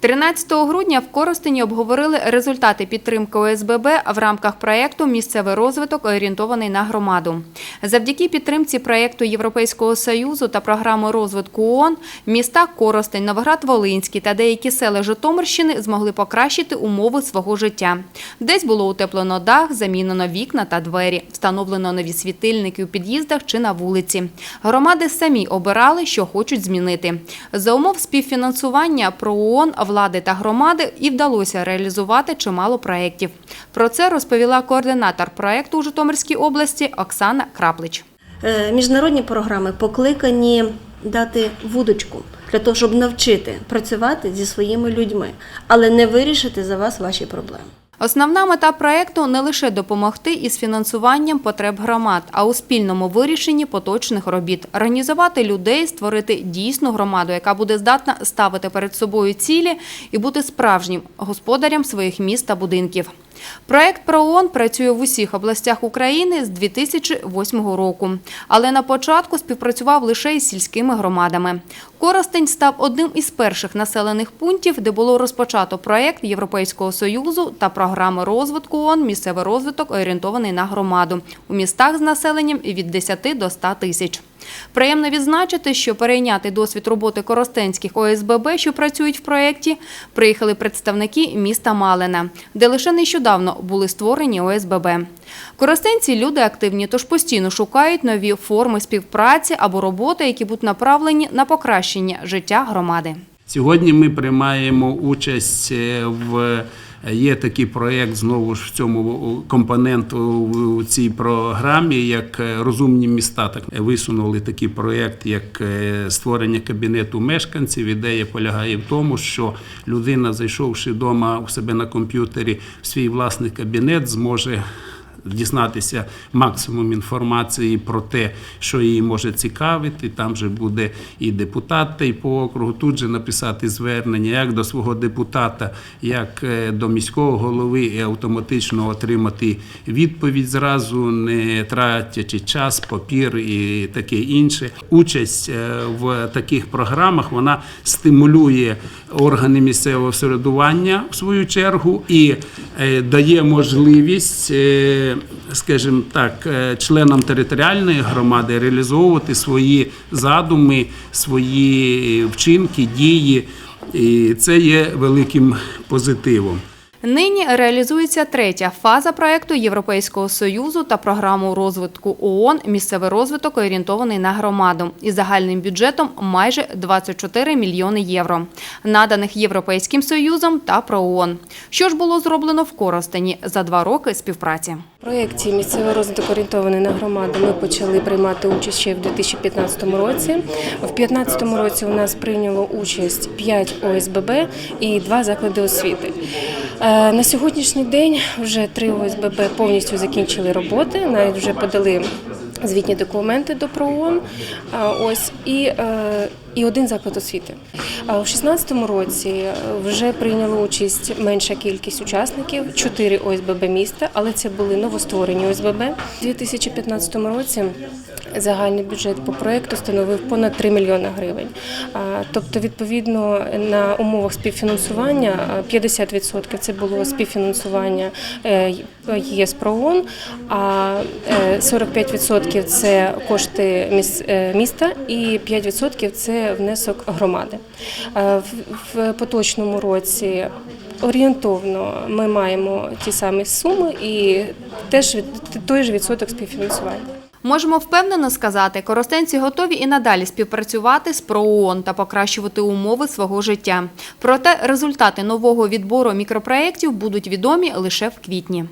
13 грудня в Коростені обговорили результати підтримки ОСББ в рамках проєкту Місцевий розвиток орієнтований на громаду. Завдяки підтримці проєкту Європейського союзу та програми розвитку ООН міста Коростень, Новоград-Волинський та деякі села Житомирщини змогли покращити умови свого життя. Десь було утеплено дах, замінено вікна та двері, встановлено нові світильники у під'їздах чи на вулиці. Громади самі обирали, що хочуть змінити. За умов співфінансування про ООН, влади та громади і вдалося реалізувати чимало проєктів. Про це розповіла координатор проєкту у Житомирській області Оксана Краплич. Е, Міжнародні програми покликані дати вудочку для того, щоб навчити працювати зі своїми людьми, але не вирішити за вас ваші проблеми. Основна мета проєкту – не лише допомогти із фінансуванням потреб громад, а у спільному вирішенні поточних робіт. Організувати людей, створити дійсну громаду, яка буде здатна ставити перед собою цілі і бути справжнім господарем своїх міст та будинків. Проект ПРООН працює в усіх областях України з 2008 року, але на початку співпрацював лише із сільськими громадами. Коростень став одним із перших населених пунктів, де було розпочато проект Європейського союзу та програми розвитку ООН «Місцевий розвиток орієнтований на громаду» у містах з населенням від 10 до 100 тисяч. Приємно відзначити, що перейняти досвід роботи коростенських ОСББ, що працюють в проєкті, приїхали представники міста Малина, де лише нещодавно були створені ОСББ. Коростенці люди активні, тож постійно шукають нові форми співпраці або роботи, які будуть направлені на покращення життя громади. Сьогодні ми приймаємо участь е, в є такий проєкт знову ж в цьому компоненту в цій програмі, як е, розумні міста. Так висунули такий проєкт, як е, створення кабінету мешканців. Ідея полягає в тому, що людина, зайшовши вдома у себе на комп'ютері в свій власний кабінет, зможе дізнатися максимум інформації про те, що її може цікавити. Там же буде і депутат і по округу. Тут же написати звернення як до свого депутата, як е, до міського голови, і автоматично отримати відповідь зразу, не тратячи час, папір і таке інше. Участь е, в таких програмах вона стимулює органи місцевого самоврядування в свою чергу і е, дає можливість, скажімо так, е, членам територіальної громади реалізовувати свої задуми, свої вчинки, дії. І це є великим позитивом. Нині реалізується третя фаза проекту Європейського союзу та програму розвитку ООН «Місцевий розвиток орієнтований на громаду» із загальним бюджетом майже 24 мільйони євро, наданих Європейським союзом та ПРООН. Що ж було зроблено в Коростені за два роки співпраці? В проєкті місцевий розвиток орієнтований на громаду ми почали приймати участь ще в 2015 році. В 2015 році у нас прийняло участь 5 ОСББ і 2 заклади освіти. Е, На сьогоднішній день вже три ОСББ повністю закінчили роботи, навіть вже подали звітні документи до ПРООН. Ось і, е, і один заклад освіти. А у 2016 році е, вже прийняло участь менша кількість учасників, 4 ОСББ міста, але це були новостворені ОСББ. У 2015 році загальний бюджет по проекту становив понад 3 мільйони гривень. Тобто, відповідно, на умовах співфінансування а, 50% це було співфінансування е, ЄС ПРООН, а е, 45% це кошти міс- е, міста і 5% це внесок громади. Е, в- поточному році орієнтовно ми маємо ті самі суми і теж той же відсоток співфінансування. Можемо впевнено сказати, коростенці готові і надалі співпрацювати з ПРООН та покращувати умови свого життя. Проте результати нового відбору мікропроєктів будуть відомі лише в квітні.